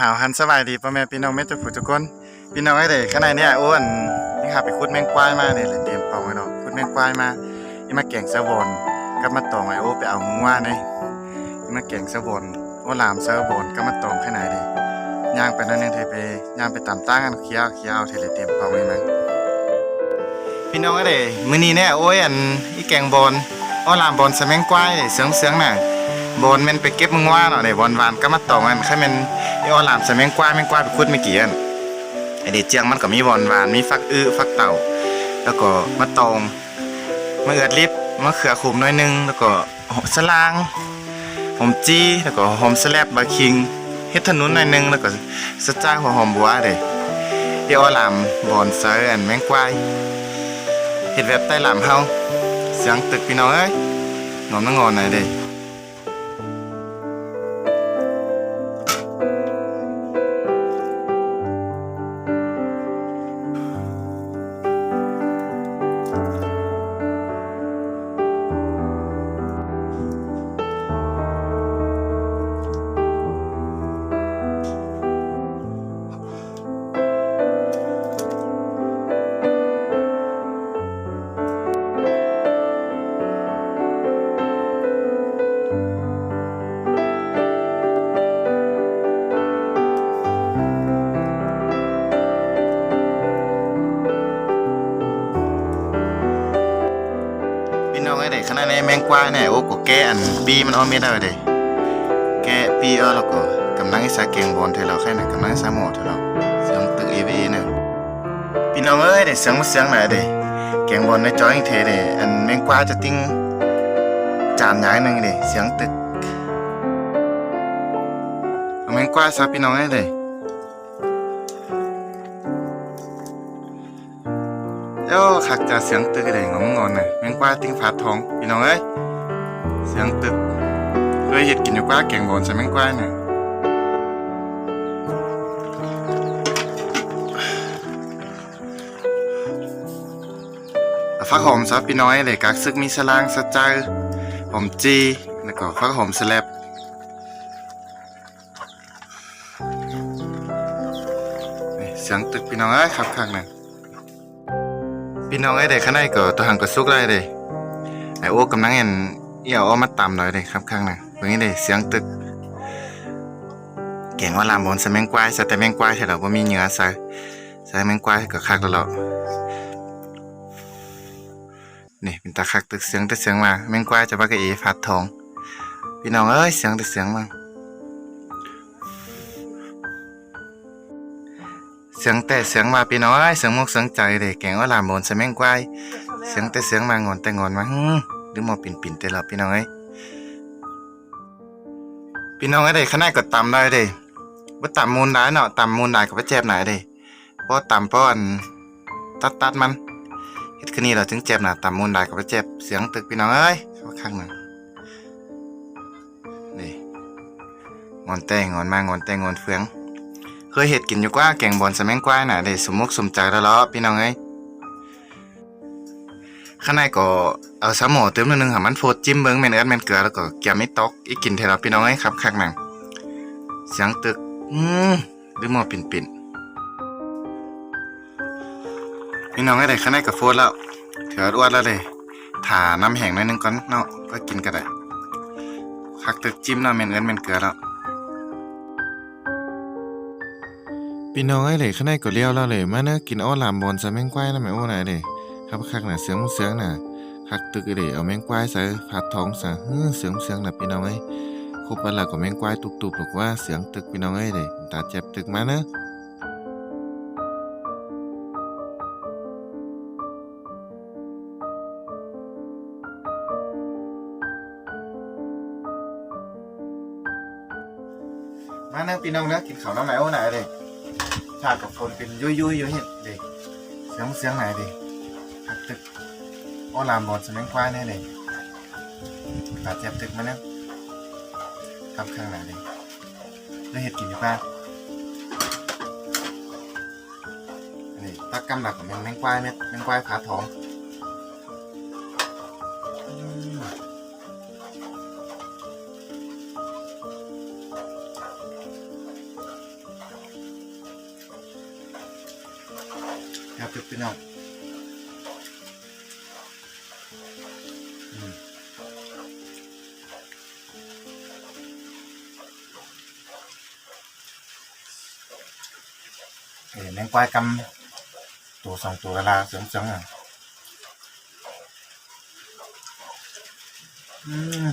หาวหันสบายดีพ่อแม่พี่น้องแม่ทุกผู้ทุกคน พี่น้องไอ้เด็กข้างในเนี่ยอ้วนนี่ค่ะไปขุดแมงกวายมาเนี่ยเลยเตรียมป่าไว้เนาะขุดแมงกวายมานี่มาแกงสะบอนก็มาตองไอ้โอ้ไปเอางัวเนี่ยนี่มาแกงสะบอนโอ้ลามสะบอนก็มาตองข้างในเลยย่างไปนั่นนึงเทไปย่างไปตามตั้งกันเคี้ยวเคี้ยวเทเลยเตรียมเป่าไว้มาพี่น้องไอ้เด็กมื้อนี้เนี่ยโอ้ยอันอีแกงบอนโอ้ลามบอนสะแมงกวายเนี่ยเสียงเสียงน่ะบอนมันไปเก็บมึงว่าเนาะเนี่ยบอนวานก็มาตองกันแค่มัน ไอ้ออลามใส่แมงกวาแมงกวาไปคุดไม่กี่อันไอเด็ดเจียงมันก็มีบอนหวานมีฟักอื้อฟักเต่า แล้วก็มะตองมะเอือดลิบมะเขือขมน้อยนึง แล้วก็หอมสลางหอมจี้แล้วก็หอมสแลบบาคิงเฮ็ดถนนหน่อยนึงแล้วก็สะจ้าหัวหอมบัวเด้ไอ้ออลามบอนใส่อันแมงกวายเฮ็ดแบบใต้หลามเฮาเสียงตึกพี่น้องเอ้ยนอนนงอนหน่อยเด้ กขนาแมงกวายเนี่ยโอ้ก็แกอันบีมันเอาไม่ได้เด้แกปีเอาแล้วก็กำลังอิสาเก่งบอลเทเราแค่ไหนกำลังอิสาหมอเทเราเสียงตึกเอวีเนี่ยพี่น้องเอ้ยเด็กเสียงมาเสียงไหนเด้เก่งบอลในจอยเทเด้อันแมงกว่าจะติ้งจานใหญ่หนึ่งเด้เสียงตึกแมงกว่ายซะพี่น้องเอ้ยเด้ โอ้คักจะเสียงตึกเลยงงงอนน่ะแมงกวาติ้งผาทองพี่น้องเอ้ยเสียงตึกเคยเห็ดกินอยู่กว่าแกงบอนใส่แมงกว่าน่ะฟักหอมซะพี่น้อยเลยกักซึกมีสลางสะใจหอมจีแล้วก็ฟักหอมสแลบเสียงตึกพี่น้องเอ้ยคักคักๆน่ะ พี่น้องไอ้เด็กข้างในก็ตัวหังก็สุกได้เด้ไอโอ้กำลังเห็นเอี่ยวเอามาตำหน่อยเด้ครับข้างน่ะเบิ่งนี่เด้เสียงตึกแกงว่าลามบนส่แมงกวายใส่แต่แมงกวายใช่หรอบ่มีเนื้อใส่ใส่แมงกวายก็คักแล้วนี่เป็นตาคักตึกเสียงแต่เสียงมาแมงกวายจะว่ากะเอฟัดทอง พี่น้องเอ้ยเสียงแต่เสียงมา สียงแต่เสียงมาพี่น้อย เสียงมกเสียงใจเด็กแกงว่าลามบนใส่แมงควายเสียงแต่เสียงมางอนแต่งอนมาฮึหรือมอปิ่นปิ่นแต่ละพี่น้อยพี่น้องเอ้เด็กข้างในก็ตำได้เด้ว่าตำมูลได้เนาะตำมูลได้กับว่าเจ็บไหนเด้เพราะตำเพราะอันตัดตัดมันเฮ็ดคืนนี้เราถึงเจ็บน่ะตำมูลได้กับว่าเจ็บเสียงตึกพี่น้องเอ้ยข้าข้างหนึ่งนี่งอนแต่งอนมางอนแต่งอนเฟือง เคยเห็ดกินอยู่กว่าแกงบอนสะแมงกวายน่ะได้สมมุกสมใจแล้วล่ะพี่น้องเอ้ยข้างในก็เอาสมหมอเติมนิดนึงค่ะมันโฟดจิ้มเบิ่งแมนเอิ้นแมนเกลือแล้วก็แกมไม่ตอกอีกกินเทเราพี่น้องเอ้ยครับคักหนังเสียงตึก อืมหรือหมอปิ่นปิ่นพี่น้องเอ้ยได้ข้างในก็โฟดแล้วเถือว่าอ้วนแล้วเลยถ่าน้ำแห้งหน่อยนึงก่อนเนาะก็กินก็ได้คักตึกจิ้มเนาะแมนเอิ้นแมนเกลือแล้ว พี่น้องไอ้เล่ข้างในก็เลี้ยวแล้วเลยมาเนอะกินอ้อลามบอลใส่แมงกวายแล้วแม่โอ้ไหนเด้ครับคักน่ะเสียงมันเสียงน่ะคักตึกไอ้เด้เอาแมงกวายใส่ผัดท้องซะเฮ้เสียงเสียงน่ะพี่น้องเอ้ครบแล้วก็แมงกวายตุบๆหรอกว่าเสียงตึกพี่น้องเอ้เด้ตาเจ็บตึกมาเนอะมาเนอะพี่น้องเนอะกินข้าวน้ำไหนโอ้ไหนเด็กชาติกับคนเป็นยุยยุยอยู่เห็นเด็กเสียงเสียงไหนเด็กหักตึกโอ้ลามบอดสมังควายแน่เด็กบาดเจ็บตึกมาเนอะทำข้างไหนเด็กด้เห็ดกินอยู่ป่ะอันนี้ตักกำหลักของแมงแมงควายเม็ดแมงควายขาทอง เอ้ยแมงกวายกำตัวสองตัวเวลาเสียงเสียงอะอืม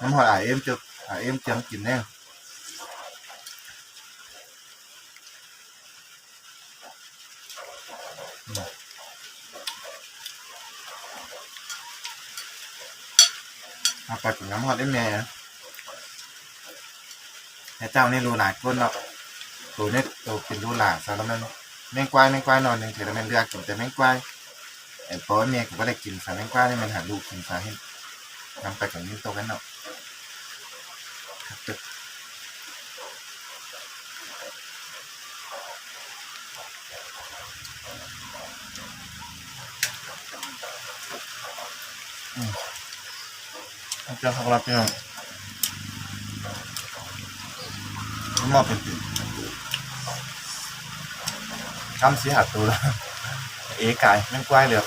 น้ำหอยอะเอ็มจะอะเอ็มเจียงกินแน่ เอาไปกินน้ำหอยได้แม่แม่เจ้านี่รูหลาก้นเนาะตัวนี่ตัวเป็นรูหลาสารมันแมงกวายแมงกวายนอนหนึ่งเถอะแมงเลือกกินแต่แมงกวายไอ้ปอยเมียก็ไม่ได้กินสารแมงกวายนี่มันหาลูกกินสาให้นำไปกับนิ้วโตกันเนาะ เจ้าของเราพี่น้องมอบเป็นปีคำสีหัดตัวแล้วเอ๋ไก่แม่งกว้ายเรือ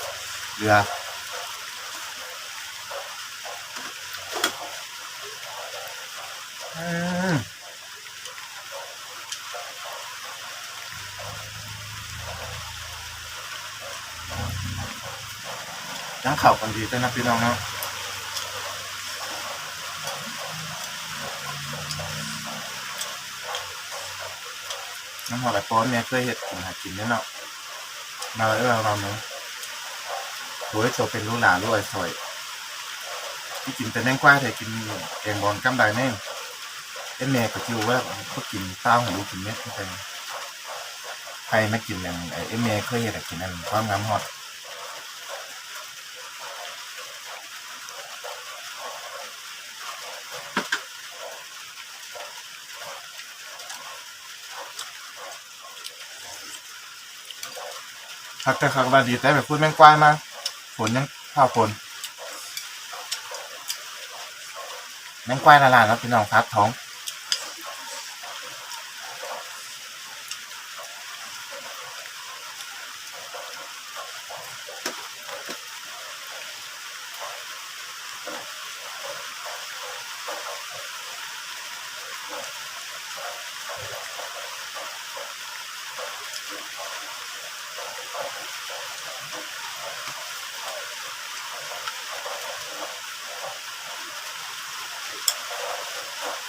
เรืออืมยังเข่ากันดีด้วยนะพี่น้องเนาะ หอมแบบป้อนเนี่ยเคยเห็ดกินหากินเนี่ยเนาะมาแล้วเราเราเนาะโวยโตเป็นลูกหลานลูกไอ้ซอยที่กินแต่แนงกว้าแต่กินแกงบอลกำไดแน่เอ็นแม่ก็จิวว่าก็กินเต้าหู้กินเม็ดไม่ใช่ใครไม่กินอย่างไอ้เอ็นแม่เคยเห็ดกินอันความงามหอด คักแต่คักบาดีแต่แบบพูดแมงกว้ามาฝนยังข้าวฝนแมงกว้าละลานแล้วพี่น้องครับท้อง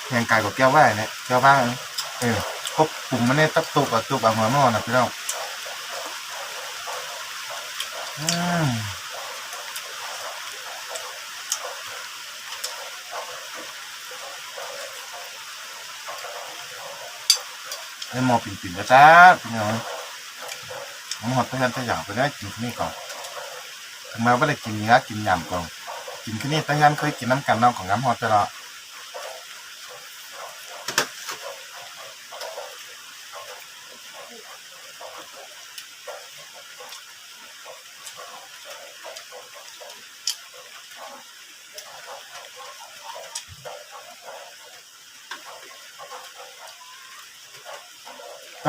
แข่งไก่กับแก้วว่าเนี่ยแก้วว่าเออครบปุ่มมันเนี่ยตับตุกกับตุกอะหัวหม้อนะพี่น้องอืมไอ้หมอปิ่นๆนะจ้าพี่น้องผมหอดไปกันตัวอย่างไปได้กินที่นี่ก่อนถึงแม้ว่าได้กินเนื้อกินยำก่อนกินที่นี่ตั้งยันเคยกินน้ำกันน้องของน้ำหอดไปแล้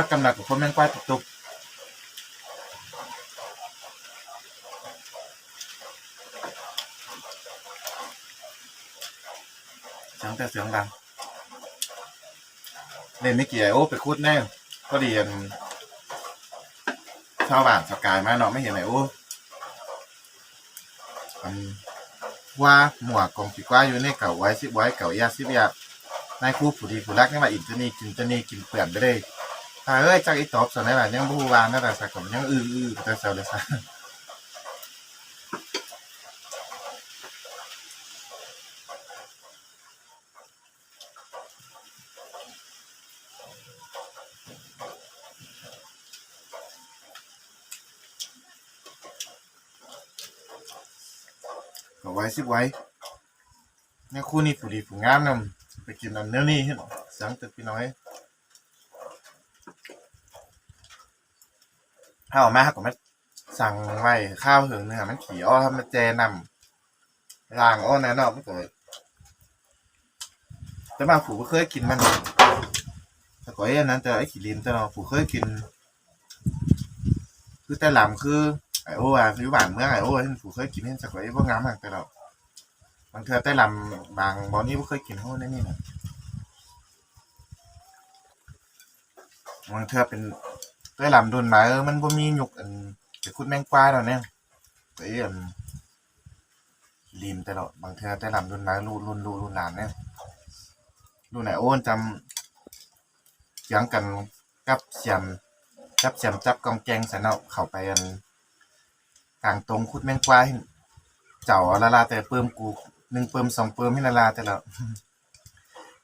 พักกำลังกับคนแมงกว้าตุกตุกเสียงแต่เสียงดังเล่นไม่เกี่ยวโอ้ไปคุดแน่ก็ดีอันชาวบ้านสกายมาเนาะไม่เห็นไหนโอ้ว่าหมวกกองปีกว่าอยู่ในเก่าไว้สิไว้เก่ายาสิบยานายครูผู้ดีผู้รักนี่ว่าอินตัวนี้กินตัวนี้กินเปลือนไปเลย ถ้าเอ้ยจักอีตอบสนไหนล่ะยังบ่วางนั่นแหละสักผมยังอื้ออื้อแต่เซลเลยซะก็ไว้สิไว้เนี่ยคู่นี้ผู้ดีผู้งามนำไปกินอันเนี้ยนี่เห็นสังตึกพี่น้อย ถ้าออกมาก็มาสั่งไว้ข้าวถึงเนื้อมันขี่อ้อทำมาแจนำล่างอ้อแน่นอนมันเกิดแต่มาผูก็เคยกินมันแต่ก่อนอ้นั้นจะไอ้ขี่ลินจะเนาะผูเคยกิน คือแต่หลำคือไอโออะคือบานเมื่อไอโอ้ที่ผูเคยกินให้สักไว้บ่งามมากแต่เราบางเทื่อแต่ลำบางบ่นี่บ่เคยกินเฮาแน่นี่น่ะบางเทื่อเป็น แต่หลำโดนมาเออมันบ่มีหยุกอันไปขุดแมงกวาแล้วเนี่ยไปอันลีมแต่ละบางเทื่อแต่หลำโดนมารุ่นรุ่นรุ่นรุ่นหลานเนี่ยรุ่นไหนโอ้นจำเสียงกันกับเสียมจับเสียมจับกองแกงใส่เนาะเข้าไปอันกลางตรงคุดแมงกวาเจ้าเอาละลาแต่เปิมกูหนึ่งเปิมสองเปิมให้ละลาแต่ละ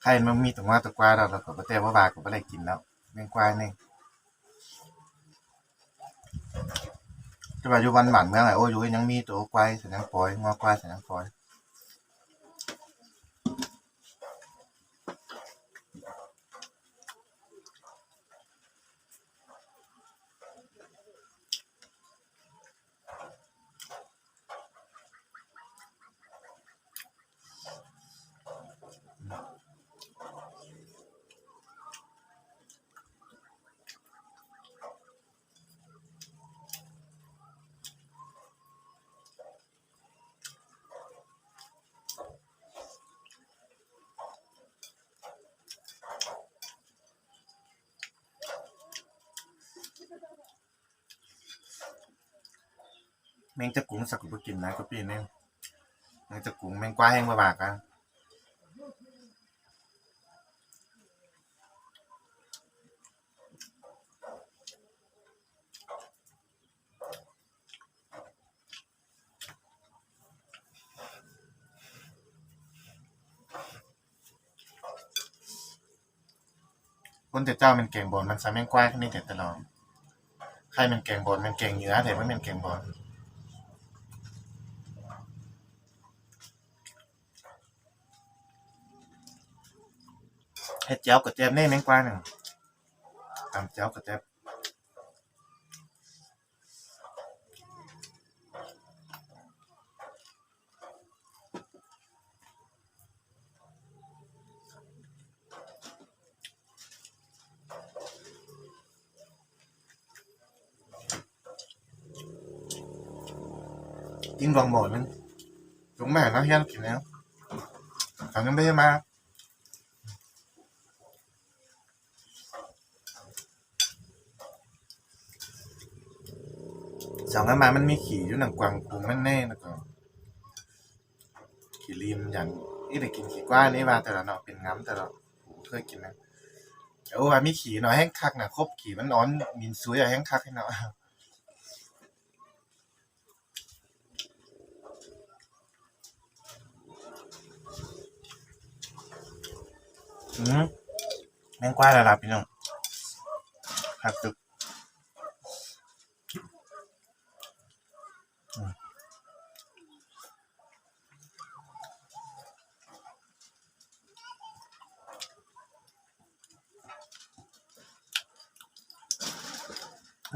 ใครมันมีตรงว่าตะกวาเราเราก็บ่แต่ว่าบาก็บ่ได้กินแล้วแมงกวาเนี่ แต่ว่าอยู่วันหมันเมืองไอ้โอ้อยู่ยังมีตัวควายเสียงปล่อยงอควายเสียงปล่อย แมงจะกุ้งสักกูบ่กินนะก็ปีนึงแมงจะกุ้งแมงกวาแห้งบ่บากอะคนแต่เจ้ามันเก่งบอลมันสามแมงกว้ายขึ้นนี่แต่ตลอดใครมันเก่งบอลมันเก่งเหนือแต่ว่ามันเก่งบอล เฮ็ดเจ้ากระเจี๊ยบแน่แมงกวาหนึ่งตำเจ้ากระเจี๊ยบยิ่งรองบ่อลมันจุงแม่แล้วเฮียนกินแล้วฝังกันไปมา สองนั้นมามันมีขี่อยู่หนังกวางกรุงแม่นแน่นะก็ขี่ริมอย่างนี่ได้กินขี่กว้านนี่ว่าแต่ละเนาะเป็นง้ำแต่ละกูเคยกินนะโอ้ว่ามีขี่เนาะแห้งคักนะครบขี่มันร้อนมินซุยอะแห้งคักให้เนาะอืมแม่งกว้านและล่ะพี่น้องคักตึก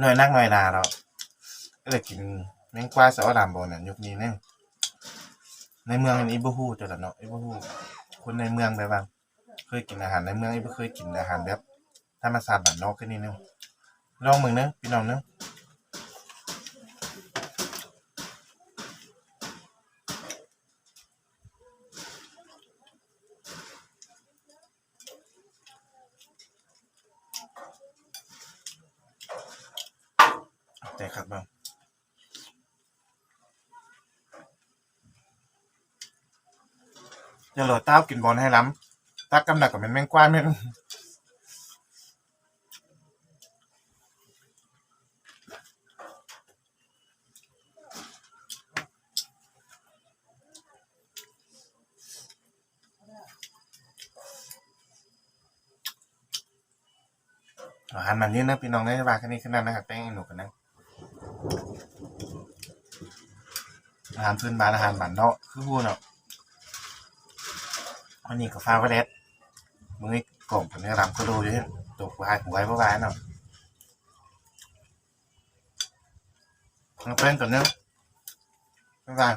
น่อยนักหน่อยนาเราก็เลยกินแมงกวาสาวดามบอลน่ะยุคนี้เนี่ยในเมืองอันนี้บ่ฮู้แต่ละเนาะไอ้บ่ฮู้คนในเมืองแบบว่าเคยกินอาหารในเมืองไอ้บ่เคยกินอาหารแบบธรรมชาติบ้านนอกขึ้นนี่เนาะลองมึงเนาะพี่น้องเนาะ แต่ครับบ้างอย่าโหลดเต้ากินบอลให้ล้ำตักกำหนักกับเป็นแมงกว้านแม่นอาหารมันนี้นะพี่น้องได้ว่าแค่นี้ขึ้นนั้นนะครับแป้งหนูกันนะ อาหารพื้นบ้านอาหารบ้านเนาะคือพูดเนาะวันนี้ก็ฟ้าก็เล็ดมื้อกล่องผมเนี่ยรำก็รู้อยู่เนี่ตกวายหัวไว้เมื่อวานเนาะเอาเพื่อนก่อนเนาะบ๊ายบาย